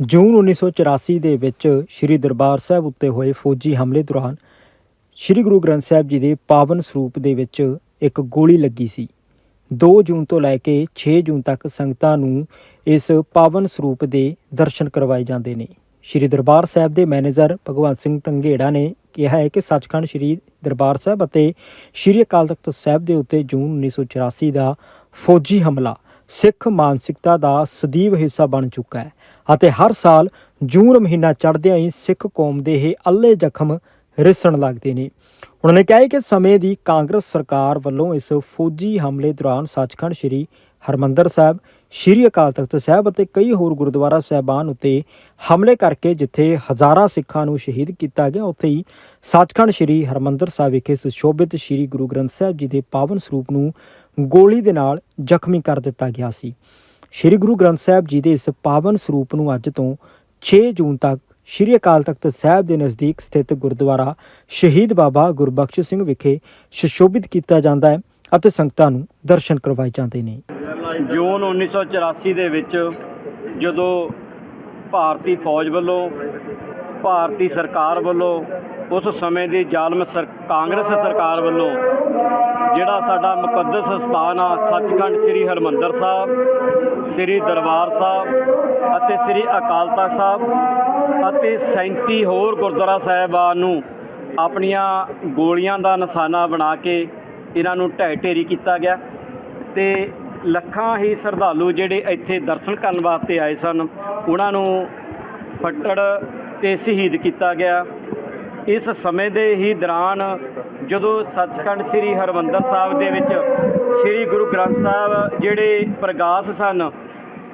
ਜੂਨ 1984 ਦੇ ਵਿੱਚ ਸ੍ਰੀ ਦਰਬਾਰ ਸਾਹਿਬ ਉੱਤੇ ਹੋਏ ਫੌਜੀ ਹਮਲੇ ਦੌਰਾਨ ਸ੍ਰੀ ਗੁਰੂ ਗ੍ਰੰਥ ਸਾਹਿਬ ਜੀ ਦੇ ਪਾਵਨ ਸਰੂਪ ਦੇ ਵਿੱਚ ਇੱਕ ਗੋਲੀ ਲੱਗੀ ਸੀ। 2 ਜੂਨ ਤੋਂ ਲੈ ਕੇ 6 ਜੂਨ ਤੱਕ ਸੰਗਤਾਂ ਨੂੰ ਇਸ ਪਾਵਨ ਸਰੂਪ ਦੇ ਦਰਸ਼ਨ ਕਰਵਾਏ ਜਾਂਦੇ ਨੇ। ਸ੍ਰੀ ਦਰਬਾਰ ਸਾਹਿਬ ਦੇ ਮੈਨੇਜਰ ਭਗਵੰਤ ਸਿੰਘ ਤੰਗੇੜਾ ਨੇ ਕਿਹਾ ਹੈ ਕਿ ਸੱਚਖੰਡ ਸ੍ਰੀ ਦਰਬਾਰ ਸਾਹਿਬ ਅਤੇ ਸ੍ਰੀ ਅਕਾਲ ਤਖਤ ਸਾਹਿਬ ਦੇ ਉੱਤੇ ਜੂਨ 1984 ਦਾ ਫੌਜੀ ਹਮਲਾ ਸਿੱਖ ਮਾਨਸਿਕਤਾ ਦਾ ਸਦੀਵ ਹਿੱਸਾ ਬਣ ਚੁੱਕਾ ਹੈ। ਅਤੇ ਹਰ ਸਾਲ ਜੂਨ ਮਹੀਨਾ ਚੜ੍ਹਦਿਆਂ ਹੀ ਸਿੱਖ ਕੌਮ ਦੇ ਇਹ ਅੱਲੇ ਜ਼ਖਮ ਰਿਸਣ ਲੱਗਦੇ ਨੇ। ਉਹਨਾਂ ਨੇ ਕਿਹਾ ਕਿ ਸਮੇਂ ਦੀ ਕਾਂਗਰਸ ਸਰਕਾਰ ਵੱਲੋਂ ਇਸ ਫੌਜੀ ਹਮਲੇ ਦੌਰਾਨ ਸੱਚਖੰਡ ਸ੍ਰੀ ਹਰਮੰਦਰ ਸਾਹਿਬ, ਸ੍ਰੀ ਅਕਾਲ ਤਖਤ ਸਾਹਿਬ ਅਤੇ ਕਈ ਹੋਰ ਗੁਰਦੁਆਰਾ ਸਾਹਿਬਾਨ ਉੱਤੇ ਹਮਲੇ ਕਰਕੇ ਜਿੱਥੇ ਹਜ਼ਾਰਾਂ ਸਿੱਖਾਂ ਨੂੰ ਸ਼ਹੀਦ ਕੀਤਾ ਗਿਆ, ਉੱਥੇ ਹੀ ਸੱਚਖੰਡ ਸ੍ਰੀ ਹਰਮੰਦਰ ਸਾਹਿਬ ਵਿਖੇ ਸੁਸ਼ੋਭਿਤ ਸ੍ਰੀ ਗੁਰੂ ਗ੍ਰੰਥ ਸਾਹਿਬ ਜੀ ਦੇ ਪਾਵਨ ਸਰੂਪ ਨੂੰ ਗੋਲੀ ਦੇ ਨਾਲ ਜ਼ਖਮੀ ਕਰ ਦਿੱਤਾ ਗਿਆ ਸੀ। ਸ੍ਰੀ ਗੁਰੂ ਗ੍ਰੰਥ ਸਾਹਿਬ ਜੀ ਦੇ ਇਸ ਪਾਵਨ ਸਰੂਪ ਨੂੰ ਅੱਜ ਤੋਂ 6 ਜੂਨ ਤੱਕ ਸ੍ਰੀ ਅਕਾਲ ਤਖਤ ਸਾਹਿਬ ਦੇ ਨਜ਼ਦੀਕ ਸਥਿਤ ਗੁਰਦੁਆਰਾ ਸ਼ਹੀਦ ਬਾਬਾ ਗੁਰਬਖਸ਼ ਸਿੰਘ ਵਿਖੇ ਸੁਸ਼ੋਭਿਤ ਕੀਤਾ ਜਾਂਦਾ ਹੈ ਅਤੇ ਸੰਗਤਾਂ ਨੂੰ ਦਰਸ਼ਨ ਕਰਵਾਏ ਜਾਂਦੇ ਨੇ। ਜੂਨ 1984 ਦੇ ਵਿੱਚ ਜਦੋਂ ਭਾਰਤੀ ਫੌਜ ਵੱਲੋਂ, ਭਾਰਤੀ ਸਰਕਾਰ ਵੱਲੋਂ ਉਸ ਸਮੇਂ ਦੀ ਜ਼ਾਲਮ ਸਰ, ਕਾਂਗਰਸ ਸਰਕਾਰ ਵੱਲੋਂ ਜਿਹੜਾ ਸਾਡਾ ਮੁਕੱਦਸ ਸਥਾਨ ਆ, ਸੱਚਖੰਡ ਸ੍ਰੀ ਹਰਮੰਦਰ ਸਾਹਿਬ, ਸ੍ਰੀ ਦਰਬਾਰ ਸਾਹਿਬ ਅਤੇ ਸ੍ਰੀ ਅਕਾਲ ਤਖਤ ਸਾਹਿਬ ਅਤੇ 37 ਹੋਰ ਗੁਰਦੁਆਰਾ ਸਾਹਿਬਾਨ ਨੂੰ ਆਪਣੀਆਂ ਗੋਲੀਆਂ ਦਾ ਨਿਸ਼ਾਨਾ ਬਣਾ ਕੇ ਇਹਨਾਂ ਨੂੰ ਢਹਿ ਢੇਰੀ ਕੀਤਾ ਗਿਆ ਤੇ ਲੱਖਾਂ ਹੀ ਸ਼ਰਧਾਲੂ ਜਿਹੜੇ ਇੱਥੇ ਦਰਸ਼ਨ ਕਰਨ ਵਾਸਤੇ ਆਏ ਸਨ, ਉਹਨਾਂ ਨੂੰ ਫੱਟੜ ਤੇ ਸ਼ਹੀਦ ਕੀਤਾ ਗਿਆ। ਇਸ ਸਮੇਂ ਦੇ ਹੀ ਦੌਰਾਨ ਜਦੋਂ ਸੱਚਖੰਡ ਸ੍ਰੀ ਹਰਮੰਦਰ ਸਾਹਿਬ ਦੇ ਵਿੱਚ ਸ੍ਰੀ ਗੁਰੂ ਗ੍ਰੰਥ ਸਾਹਿਬ ਜਿਹੜੇ ਪ੍ਰਗਾਸ ਸਨ,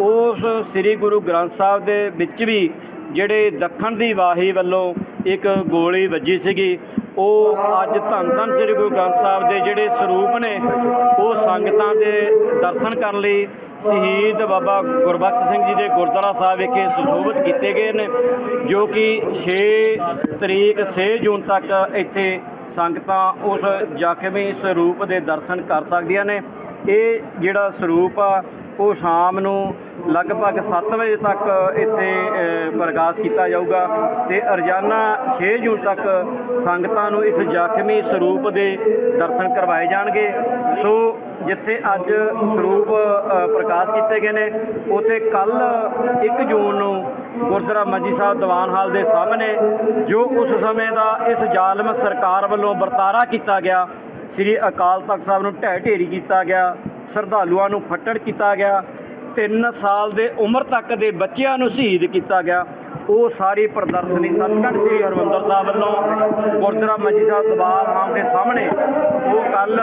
ਉਸ ਸ੍ਰੀ ਗੁਰੂ ਗ੍ਰੰਥ ਸਾਹਿਬ ਦੇ ਵਿੱਚ ਵੀ ਜਿਹੜੇ ਦੱਖਣ ਦੀ ਵਾਹੀ ਵੱਲੋਂ ਇੱਕ ਗੋਲੀ ਵੱਜੀ ਸੀਗੀ, ਉਹ ਅੱਜ ਧੰਨ ਧੰਨ ਸ੍ਰੀ ਗੁਰੂ ਗ੍ਰੰਥ ਸਾਹਿਬ ਦੇ ਜਿਹੜੇ ਸਰੂਪ ਨੇ, ਉਹ ਸੰਗਤਾਂ ਦੇ ਦਰਸ਼ਨ ਕਰਨ ਲਈ ਸ਼ਹੀਦ ਬਾਬਾ ਗੁਰਬਖਸ਼ ਸਿੰਘ ਜੀ ਦੇ ਗੁਰਦੁਆਰਾ ਸਾਹਿਬ ਵਿਖੇ ਸੁਸ਼ੋਭਿਤ ਕੀਤੇ ਗਏ ਨੇ ਜੋ ਕਿ 6 ਤਰੀਕ 6 ਜੂਨ ਤੱਕ ਇੱਥੇ ਸੰਗਤਾਂ ਉਸ ਜ਼ਖਮੀ ਸਰੂਪ ਦੇ ਦਰਸ਼ਨ ਕਰ ਸਕਦੀਆਂ ਨੇ। ਇਹ ਜਿਹੜਾ ਸਰੂਪ ਆ ਉਹ ਸ਼ਾਮ ਨੂੰ ਲਗਭਗ 7 ਵਜੇ ਤੱਕ ਇੱਥੇ ਅ, ਪ੍ਰਕਾਸ਼ ਕੀਤਾ ਜਾਊਗਾ ਤੇ ਰੋਜ਼ਾਨਾ 6 ਜੂਨ ਤੱਕ ਸੰਗਤਾਂ ਨੂੰ ਇਸ ਜ਼ਖਮੀ ਸਰੂਪ ਦੇ ਦਰਸ਼ਨ ਕਰਵਾਏ ਜਾਣਗੇ। ਸੋ ਜਿੱਥੇ ਅੱਜ ਸਰੂਪ ਪ੍ਰਕਾਸ਼ ਕੀਤੇ ਗਏ ਨੇ। ਉਥੇ ਕੱਲ 1 ਜੂਨ ਨੂੰ ਗੁਰਦੁਆਰਾ ਮੰਜੀ ਸਾਹਿਬ ਦੀਵਾਨ ਹਾਲ ਦੇ ਸਾਹਮਣੇ, ਜੋ ਉਸ ਸਮੇਂ ਦਾ ਇਸ ਜ਼ਾਲਮ ਸਰਕਾਰ ਵੱਲੋਂ ਵਰਤਾਰਾ ਕੀਤਾ ਗਿਆ, ਸ੍ਰੀ ਅਕਾਲ ਤਖਤ ਸਾਹਿਬ ਨੂੰ ਢਹਿ ਢੇਰੀ ਕੀਤਾ ਗਿਆ, ਸ਼ਰਧਾਲੂਆਂ ਨੂੰ ਫੱਟੜ ਕੀਤਾ ਗਿਆ 3 ਸਾਲ ਦੇ ਉਮਰ ਤੱਕ ਦੇ ਬੱਚਿਆਂ ਨੂੰ ਸ਼ਹੀਦ ਕੀਤਾ ਗਿਆ। ਉਹ ਸਾਰੀ ਪ੍ਰਦਰਸ਼ਨੀ ਸੱਚਖੰਡ ਸ੍ਰੀ ਹਰਮੰਦਰ ਸਾਹਿਬ ਵੱਲੋਂ ਗੁਰਦੁਆਰਾ ਮੰਜੀ ਸਾਹਿਬ ਦਰਬਾਰ ਹਾਲ ਦੇ ਸਾਹਮਣੇ ਉਹ ਕੱਲ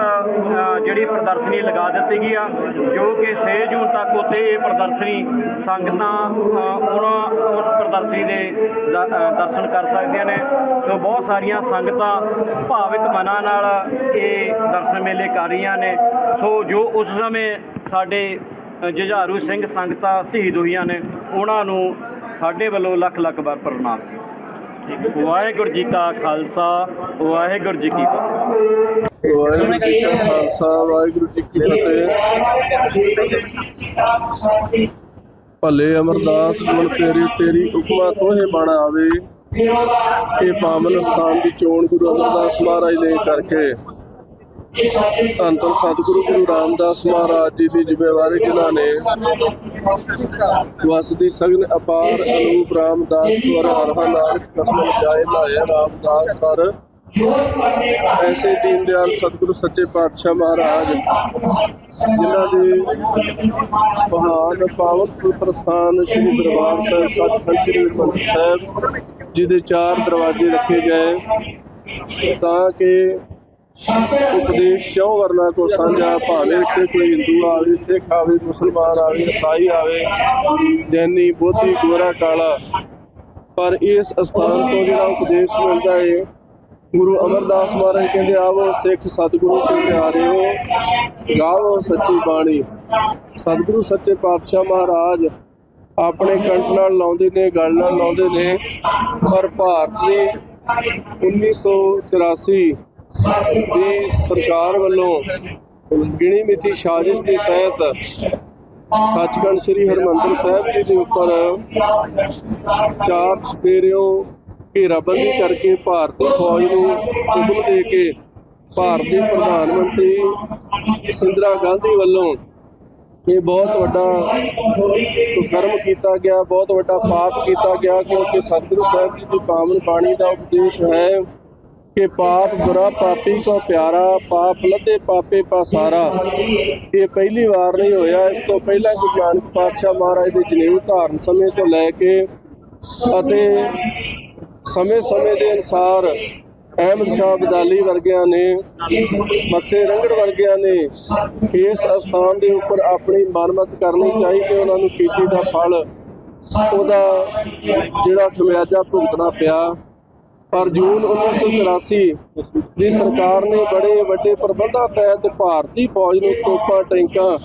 ਜਿਹੜੀ ਪ੍ਰਦਰਸ਼ਨੀ ਲਗਾ ਦਿੱਤੀ ਗਈ ਆ, ਜੋ ਕਿ 6 ਜੂਨ ਤੱਕ ਉੱਥੇ ਇਹ ਪ੍ਰਦਰਸ਼ਨੀ ਸੰਗਤਾਂ ਉਹਨਾਂ ਉਸ ਪ੍ਰਦਰਸ਼ਨੀ ਦੇ ਦ- ਦਰਸ਼ਨ ਕਰ ਸਕਦੀਆਂ ਨੇ। ਸੋ ਬਹੁਤ ਸਾਰੀਆਂ ਸੰਗਤਾਂ ਭਾਵਿਕ ਮਨਾਂ ਨਾਲ ਇਹ ਦਰਸ਼ਨ ਮੇਲੇ ਕਰ ਰਹੀਆਂ ਨੇ। ਸੋ ਜੋ ਉਸ ਸਮੇਂ ਸਾਡੇ ਜੁਝਾਰੂ ਸਿੰਘ ਸੰਗਤਾਂ ਸ਼ਹੀਦ ਹੋਈਆਂ ਨੇ, ਉਹਨਾਂ ਨੂੰ ਸਾਡੇ ਵੱਲੋਂ ਲੱਖ ਲੱਖ ਵਾਰ ਪ੍ਰਣਾਮ। ਵਾਹਿਗੁਰੂ ਜੀ ਕਾ ਖਾਲਸਾ, ਵਾਹਿਗੁਰੂ ਜੀ ਕੀ ਫਤਿਹ। ਵਾਹਿਗੁਰੂ ਜੀ ਕਾ ਖਾਲਸਾ, ਵਾਹਿਗੁਰੂ ਜੀ ਕੀ ਫਤਿਹ। ਭਲੇ ਅਮਰਦਾਸ ਗੁਣ ਤੇਰੀ ਤੇਰੀ ਉਪਮਾ ਤੋਹੇ ਬਣ ਆਵੇ। ਇਹ ਪਾਵਨ ਸਥਾਨ ਦੀ ਚੋਣ ਗੁਰੂ ਅਮਰਦਾਸ ਮਹਾਰਾਜ ਨੇ ਕਰਕੇ ਧੰਨ ਸਤਿਗੁਰੂ ਗੁਰੂ ਰਾਮਦਾਸ ਮਹਾਰਾਜ ਜੀ ਦੀ ਜ਼ਿੰਮੇਵਾਰੀ ਜਿਨ੍ਹਾਂ ਨੇ ਵਸਦੀ ਸਗਨ ਅਪਾਰ ਅਨੂਪ ਰਾਮਦਾਸ ਗੁਰ ਹਰਹਾ ਨਾਨਕ ਕਸਮ ਜਾਏ ਲਾਇਆ ਰਾਮਦਾਸ ਸਰ। ਐਸੇ ਦੀਨ ਦਿਆਲ ਸਤਿਗੁਰੂ ਸੱਚੇ ਪਾਤਸ਼ਾਹ ਮਹਾਰਾਜ, ਜਿਨ੍ਹਾਂ ਦੇ ਮਹਾਨ ਪਾਵਨ ਪਵਿੱਤਰ ਸਥਾਨ ਸ੍ਰੀ ਦਰਬਾਰ ਸਾਹਿਬ, ਸੱਚਖੰਡ ਸ੍ਰੀ ਹਰਿਮੰਦਰ ਸਾਹਿਬ, ਜਿਹਦੇ ਚਾਰ ਦਰਵਾਜ਼ੇ ਰੱਖੇ ਗਏ, ਤਾਂ ਕਿ ਉਪਦੇਸ਼ ਚੌ ਵਰਨਾ ਕੋ ਸਾਂਝਾ? ਭਾਵੇਂ ਇੱਥੇ ਕੋਈ ਹਿੰਦੂ ਆਵੇ, ਸਿੱਖ ਆਵੇ, ਮੁਸਲਮਾਨ ਆਵੇ ਈਸਾਈ ਆਵੇ, ਜੈਨੀ, ਬੋਧੀ, ਗੋਰਾ, ਕਾਲਾ। ਪਰ ਇਸ ਅਸਥਾਨ ਤੋਂ ਜਿਹੜਾ ਉਪਦੇਸ਼ ਮਿਲਦਾ ਹੈ ਗੁਰੂ ਅਮਰਦਾਸ ਮਹਾਰਾਜ ਕਹਿੰਦੇ, ਆਵੋ ਸਿੱਖ ਸਤਿਗੁਰੂ ਕੇ ਪਿਆਰੇ ਹੋ, ਗਾਵੋ ਸੱਚੀ ਬਾਣੀ। ਸਤਿਗੁਰੂ ਸੱਚੇ ਪਾਤਸ਼ਾਹ ਮਹਾਰਾਜ ਆਪਣੇ ਕੰਠ ਨਾਲ ਲਾਉਂਦੇ ਨੇ, ਗਲ ਨਾਲ ਲਾਉਂਦੇ ਨੇ, ਪਰ ਭਾਰਤ ਦੀ 1984 ਦੀ ਸਰਕਾਰ ਵੱਲੋਂ ਗਿਣੀ ਮਿਥੀ ਸਾਜ਼ਿਸ਼ ਦੇ ਤਹਿਤ ਸੱਚਖੰਡ ਸ੍ਰੀ ਹਰਮੰਦਰ ਸਾਹਿਬ ਜੀ ਦੇ ਉੱਪਰ ਚਾਰ ਚਪੇਰਿਓਂ ਘੇਰਾਬੰਦੀ ਕਰਕੇ ਭਾਰਤੀ ਫੌਜ ਨੂੰ ਹੁਕਮ ਦੇ ਕੇ ਭਾਰਤੀ ਪ੍ਰਧਾਨ ਮੰਤਰੀ ਇੰਦਰਾ ਗਾਂਧੀ ਵੱਲੋਂ ਇਹ ਬਹੁਤ ਵੱਡਾ ਕਰਮ ਕੀਤਾ ਗਿਆ, ਬਹੁਤ ਵੱਡਾ ਪਾਪ ਕੀਤਾ ਗਿਆ, ਕਿਉਂਕਿ ਸਤਿਗੁਰੂ ਸਾਹਿਬ ਜੀ ਦੀ ਪਾਵਨ ਬਾਣੀ ਦਾ ਉਪਦੇਸ਼ ਹੈ ਕਿ ਪਾਪ ਬੁਰਾ ਪਾਪੀ ਕੋ ਪਿਆਰਾ, ਪਾਪ ਲੱਦੇ ਪਾਪੇ ਪਾਸਾਰਾ ਇਹ ਪਹਿਲੀ ਵਾਰ ਨਹੀਂ ਹੋਇਆ। ਇਸ ਤੋਂ ਪਹਿਲਾਂ ਗੁਰੂ ਨਾਨਕ ਪਾਤਸ਼ਾਹ ਮਹਾਰਾਜ ਦੇ ਜਨੇਊ ਧਾਰਨ ਸਮੇਂ ਤੋਂ ਲੈ ਕੇ ਅਤੇ ਸਮੇਂ-ਸਮੇਂ ਦੇ ਅਨੁਸਾਰ ਅਹਿਮਦ ਸ਼ਾਹ ਬਦਾਲੀ ਵਰਗਿਆਂ ਨੇ, ਮੱਸੇ ਰੰਗੜ ਵਰਗਿਆਂ ਨੇ ਇਸ ਅਸਥਾਨ ਦੇ ਉੱਪਰ ਆਪਣੀ ਮਨਮਤ ਕਰਨੀ ਚਾਹੀਦੀ ਉਹਨਾਂ ਨੂੰ ਕੀਤੀ ਦਾ ਫਲ। ਉਹਦਾ ਜਿਹੜਾ ਖਮਿਆਜਾ ਭੁਗਤਣਾ ਪਿਆ। ਪਰ ਜੂਨ 1984 ਦੀ ਸਰਕਾਰ ਨੇ ਬੜੇ ਵੱਡੇ ਪ੍ਰਬੰਧਾਂ ਤਹਿਤ ਭਾਰਤੀ ਫੌਜ ਨੂੰ ਤੋਪਾਂ ਟੈਂਕਾਂ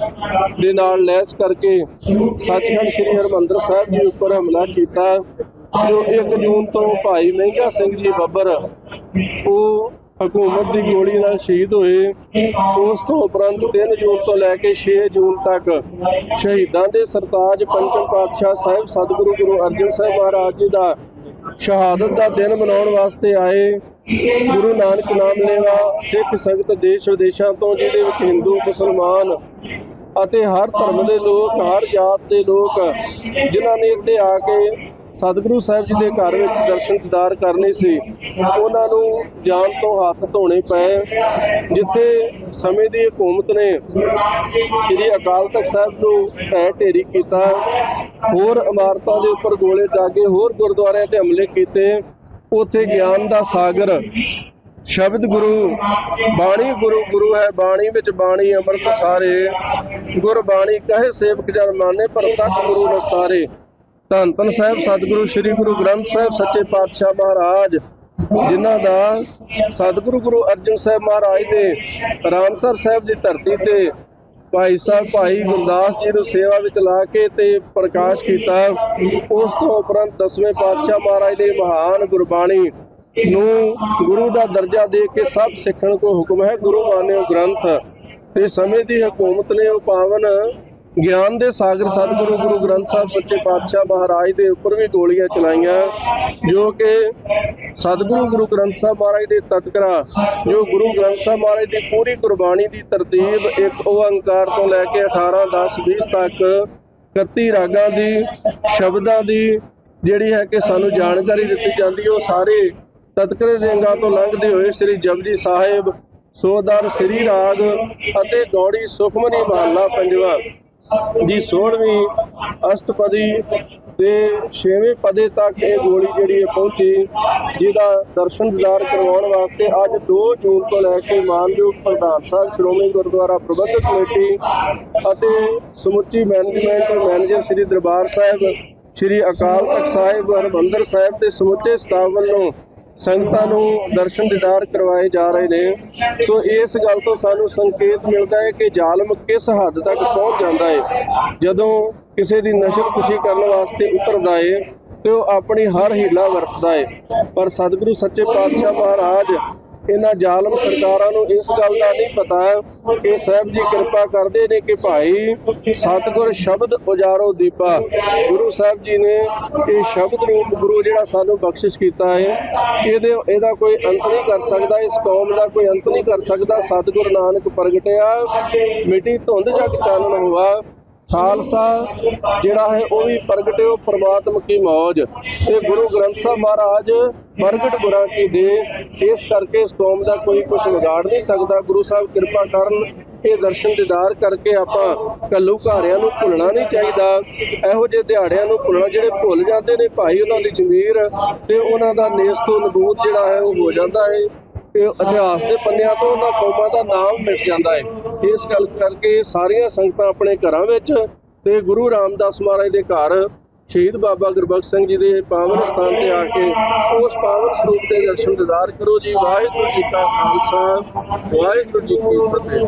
ਦੇ ਨਾਲ ਲੈਸ ਕਰਕੇ ਸੱਚਖੰਡ ਸ੍ਰੀ ਹਰਮੰਦਰ ਸਾਹਿਬ ਜੀ ਉੱਪਰ ਹਮਲਾ ਕੀਤਾ। ਜੋ 1 ਜੂਨ ਤੋਂ ਭਾਈ ਮਹਿੰਗਾ ਸਿੰਘ ਜੀ ਬੱਬਰ, ਉਹ ਹਕੂਮਤ ਦੀ ਗੋਲੀ ਨਾਲ ਸ਼ਹੀਦ ਹੋਏ। ਉਸ ਤੋਂ ਉਪਰੰਤ 3 ਜੂਨ ਤੋਂ ਲੈ ਕੇ 6 ਜੂਨ ਤੱਕ ਸ਼ਹੀਦਾਂ ਦੇ ਸਰਤਾਜ ਪੰਚਮ ਪਾਤਸ਼ਾਹ ਸਾਹਿਬ ਸਤਿਗੁਰੂ ਗੁਰੂ ਅਰਜਨ ਸਾਹਿਬ ਮਹਾਰਾਜ ਜੀ ਦਾ ਸ਼ਹਾਦਤ ਦਾ ਦਿਨ ਮਨਾਉਣ ਵਾਸਤੇ ਆਏ ਗੁਰੂ ਨਾਨਕ ਨਾਮ ਲੈਵਾ ਸਿੱਖ ਸੰਗਤ ਦੇਸ਼ ਵਿਦੇਸ਼ਾਂ ਤੋਂ, ਜਿਹਦੇ ਵਿੱਚ ਹਿੰਦੂ, ਮੁਸਲਮਾਨ ਅਤੇ ਹਰ ਧਰਮ ਦੇ ਲੋਕ, ਹਰ ਜਾਤ ਦੇ ਲੋਕ, ਜਿਨ੍ਹਾਂ ਨੇ ਇੱਥੇ ਆ ਕੇ ਸਤਿਗੁਰੂ ਸਾਹਿਬ ਜੀ ਦੇ ਘਰ ਵਿੱਚ ਦਰਸ਼ਨ ਦੀਦਾਰ ਕਰਨੇ ਸੀ। ਉਹਨਾਂ ਨੂੰ ਜਾਨ ਤੋਂ ਹੱਥ ਧੋਣੇ ਪਏ, ਜਿੱਥੇ ਸਮੇਂ ਦੀ ਹਕੂਮਤ ਨੇ ਸ੍ਰੀ ਅਕਾਲ ਤਖਤ ਸਾਹਿਬ ਨੂੰ ਢਹਿ ਢੇਰੀ ਕੀਤਾ, ਹੋਰ ਇਮਾਰਤਾਂ ਦੇ ਉੱਪਰ ਗੋਲੇ ਦਾਗੇ ਹੋਰ ਗੁਰਦੁਆਰਿਆਂ ਤੇ ਹਮਲੇ ਕੀਤੇ। ਉੱਥੇ ਗਿਆਨ ਦਾ ਸਾਗਰ, ਸ਼ਬਦ ਗੁਰੂ, ਬਾਣੀ ਗੁਰੂ ਗੁਰੂ ਹੈ ਬਾਣੀ ਵਿੱਚ ਬਾਣੀ, ਅੰਮ੍ਰਿਤ ਸਾਰੇ। ਗੁਰ ਬਾਣੀ ਕਹੇ ਸੇਵਕ ਜਨ ਮਾਨੇ, ਪਰ ਤੱਕ ਗੁਰੂ ਨਸਤਾਰੇ। ਧੰਨ ਧੰਨ ਸਾਹਿਬ, ਸਤਿਗੁਰੂ ਸ੍ਰੀ ਗੁਰੂ ਗ੍ਰੰਥ ਸਾਹਿਬ, ਸੱਚੇ ਪਾਤਸ਼ਾਹ ਮਹਾਰਾਜ, ਜਿਨ੍ਹਾਂ ਦਾ ਸਤਿਗੁਰੂ ਗੁਰੂ ਅਰਜਨ ਸਾਹਿਬ ਮਹਾਰਾਜ ਨੇ ਰਾਮਸਰ ਸਾਹਿਬ ਦੀ ਧਰਤੀ ਤੇ ਭਾਈ ਸਾਹਿਬ ਭਾਈ ਗੁਰਦਾਸ ਜੀ ਨੂੰ ਸੇਵਾ ਵਿੱਚ ਲਾ ਕੇ ਤੇ ਪ੍ਰਕਾਸ਼ ਕੀਤਾ, ਉਸ ਤੋਂ ਉਪਰੰਤ ਦਸਵੇਂ ਪਾਤਸ਼ਾਹ ਮਹਾਰਾਜ ਦੇ ਮਹਾਨ ਗੁਰਬਾਣੀ ਨੂੰ ਗੁਰੂ ਦਾ ਦਰਜਾ ਦੇ ਕੇ ਸਭ ਸਿੱਖਣ ਕੋ ਹੁਕਮ ਹੈ, ਗੁਰੂ ਮਾਨਿਓ ਗ੍ਰੰਥ। ਤੇ ਸਮੇਂ ਦੀ ਹਕੂਮਤ ਨੇ ਉਹ ਪਾਵਨ ਗਿਆਨ ਦੇ ਸਾਗਰ ਸਤਿਗੁਰੂ ਗੁਰੂ ਗ੍ਰੰਥ ਸਾਹਿਬ ਸੱਚੇ ਪਾਤਸ਼ਾਹ ਮਹਾਰਾਜ ਦੇ ਉੱਪਰ ਵੀ ਗੋਲੀਆਂ ਚਲਾਈਆਂ, ਜੋ ਕਿ ਸਤਿਗੁਰੂ ਗੁਰੂ ਗ੍ਰੰਥ ਸਾਹਿਬ ਮਹਾਰਾਜ ਦੇ ਤਤਕਰਾ, ਜੋ ਗੁਰੂ ਗ੍ਰੰਥ ਸਾਹਿਬ ਮਹਾਰਾਜ ਦੀ ਪੂਰੀ ਗੁਰਬਾਣੀ ਦੀ ਤਰਤੀਬ ਇੱਕ ਓੰਕਾਰ ਤੋਂ ਲੈ ਕੇ 18 10 20 ਤੱਕ 31 ਰਾਗਾਂ ਦੀ, ਸ਼ਬਦਾਂ ਦੀ ਜਿਹੜੀ ਹੈ ਕਿ ਸਾਨੂੰ ਜਾਣਕਾਰੀ ਦਿੱਤੀ ਜਾਂਦੀ ਹੈ ਉਹ ਸਾਰੇ ਤਤਕਰੇ ਸਿੰਘਾਂ ਤੋਂ ਲੰਘਦੇ ਹੋਏ ਸ੍ਰੀ ਜਪਜੀ ਸਾਹਿਬ ਸੋਦਰ ਸ੍ਰੀ ਰਾਗ ਅਤੇ ਗੌੜੀ ਸੁਖਮਨੀ ਮਹੱਲਾ ਪੰਜਵਾ। ਦੀ 16ਵੀਂ ਅਸ਼ਟਪਦੀ ਦੇ 6ਵੇਂ ਪਦੇ ਤੱਕ ਇਹ ਗੋਲੀ ਜਿਹੜੀ ਹੈ ਪਹੁੰਚੀ, ਜਿਹਦਾ ਦਰਸ਼ਨ ਦਿਦਾਰ ਕਰਵਾਉਣ ਵਾਸਤੇ ਅੱਜ 2 ਜੂਨ ਤੋਂ ਲੈ ਕੇ ਮਾਨਯੋਗ ਪ੍ਰਧਾਨ ਸਾਹਿਬ, ਸ਼੍ਰੋਮਣੀ ਗੁਰਦੁਆਰਾ ਪ੍ਰਬੰਧਕ ਕਮੇਟੀ ਅਤੇ ਸਮੁੱਚੀ ਮੈਨੇਜਮੈਂਟ ਮੈਨੇਜਰ ਸ੍ਰੀ ਦਰਬਾਰ ਸਾਹਿਬ, ਸ੍ਰੀ ਅਕਾਲ ਤਖਤ ਸਾਹਿਬ, ਹਰਿਮੰਦਰ ਸਾਹਿਬ ਤੇ ਸਮੁੱਚੇ ਸਟਾਫ ਵੱਲੋਂ ਸੰਗਤਾਂ ਨੂੰ ਦਰਸ਼ਨ ਦੀਦਾਰ ਕਰਵਾਏ ਜਾ ਰਹੇ ਨੇ। ਸੋ ਇਸ ਗੱਲ ਤੋਂ ਸਾਨੂੰ ਸੰਕੇਤ ਮਿਲਦਾ ਹੈ ਕਿ ਜ਼ਾਲਮ ਕਿਸ ਹੱਦ ਤੱਕ ਪਹੁੰਚ ਜਾਂਦਾ ਹੈ। ਜਦੋਂ ਕਿਸੇ ਦੀ ਨਸ਼ਰ ਖੁਸ਼ੀ ਕਰਨ ਵਾਸਤੇ ਉਤਰਦਾ ਹੈ, ਤੇ ਉਹ ਆਪਣੀ ਹਰ ਹੀਲਾ ਵਰਤਦਾ ਹੈ। ਪਰ ਸਤਿਗੁਰੂ ਸੱਚੇ ਪਾਤਸ਼ਾਹ ਮਹਾਰਾਜ ਇਹਨਾਂ ਜ਼ਾਲਮ ਸਰਕਾਰਾਂ ਨੂੰ ਇਸ ਗੱਲ ਦਾ ਨਹੀਂ ਪਤਾ ਕਿ ਸਾਹਿਬ ਜੀ ਕਿਰਪਾ ਕਰਦੇ ਨੇ ਕਿ ਭਾਈ ਸਤਿਗੁਰ ਸ਼ਬਦ ਉਜਾਰੋ ਦੀਪਾ। ਗੁਰੂ ਸਾਹਿਬ ਜੀ ਨੇ ਇਹ ਸ਼ਬਦ ਰੂਪ ਗੁਰੂ ਜਿਹੜਾ ਸਾਨੂੰ ਬਖਸ਼ਿਸ਼ ਕੀਤਾ ਹੈ। ਇਹਦੇ, ਇਹਦਾ ਕੋਈ ਅੰਤ ਨਹੀਂ ਕਰ ਸਕਦਾ, ਇਸ ਕੌਮ ਦਾ ਕੋਈ ਅੰਤ ਨਹੀਂ ਕਰ ਸਕਦਾ। ਸਤਿਗੁਰ ਨਾਨਕ ਪ੍ਰਗਟਿਆ, ਮਿੱਟੀ ਧੁੰਦ ਜਗ ਚਾਨਣ ਹੋਆ। ਖਾਲਸਾ ਜਿਹੜਾ ਹੈ ਉਹ ਵੀ ਪ੍ਰਗਟਿਓ ਪ੍ਰਮਾਤਮ ਕੀ ਮੌਜ। ਤੇ ਗੁਰੂ ਗ੍ਰੰਥ ਸਾਹਿਬ ਮਹਾਰਾਜ ਪ੍ਰਗਟ ਗੁਰਾਂ ਕੀ ਦੇ। ਇਸ ਕਰਕੇ ਇਸ ਕੌਮ ਦਾ ਕੋਈ ਕੁਝ ਵਿਗਾੜ ਨਹੀਂ ਸਕਦਾ। ਗੁਰੂ ਸਾਹਿਬ ਕਿਰਪਾ ਕਰਨ ਇਹ ਦਰਸ਼ਨ ਦੀਦਾਰ ਕਰਕੇ ਆਪਾਂ ਕੱਲੂ ਘਾਰਿਆਂ ਨੂੰ ਭੁੱਲਣਾ ਨਹੀਂ ਚਾਹੀਦਾ। ਇਹੋ ਜਿਹੇ ਦਿਹਾੜਿਆਂ ਨੂੰ ਭੁੱਲਣਾ ਜਿਹੜੇ ਭੁੱਲ ਜਾਂਦੇ ਨੇ ਭਾਈ ਉਹਨਾਂ ਦੀ ਜ਼ਮੀਰ ਤੇ ਉਹਨਾਂ ਦਾ ਨੇਸ ਤੋਂ ਨਬੂਤ ਜਿਹੜਾ ਹੈ ਉਹ ਹੋ ਜਾਂਦਾ ਹੈ। ਇਤਿਹਾਸ ਦੇ ਪੰਨਿਆਂ ਤੋਂ ਉਹਨਾਂ ਕੌਮਾਂ ਦਾ ਨਾਮ ਮਿਟ ਜਾਂਦਾ ਹੈ। ਇਸ ਗੱਲ ਕਰਕੇ ਸਾਰੀਆਂ ਸੰਗਤਾਂ ਆਪਣੇ ਘਰਾਂ ਵਿੱਚ ਤੇ ਗੁਰੂ ਰਾਮਦਾਸ ਮਹਾਰਾਜ ਦੇ ਘਰ ਸ਼ਹੀਦ ਬਾਬਾ ਗੁਰਬਖਸ਼ ਸਿੰਘ ਜੀ ਦੇ ਪਾਵਨ ਸਥਾਨ ਤੇ ਆ ਕੇ ਉਸ ਪਾਵਨ ਸਰੂਪ ਦੇ ਦਰਸ਼ਨ ਦੀਦਾਰ ਕਰੋ ਜੀ। ਵਾਹਿਗੁਰੂ ਜੀ ਕਾ ਖਾਲਸਾ, ਵਾਹਿਗੁਰੂ ਜੀ ਕੀ ਫਤਿਹ।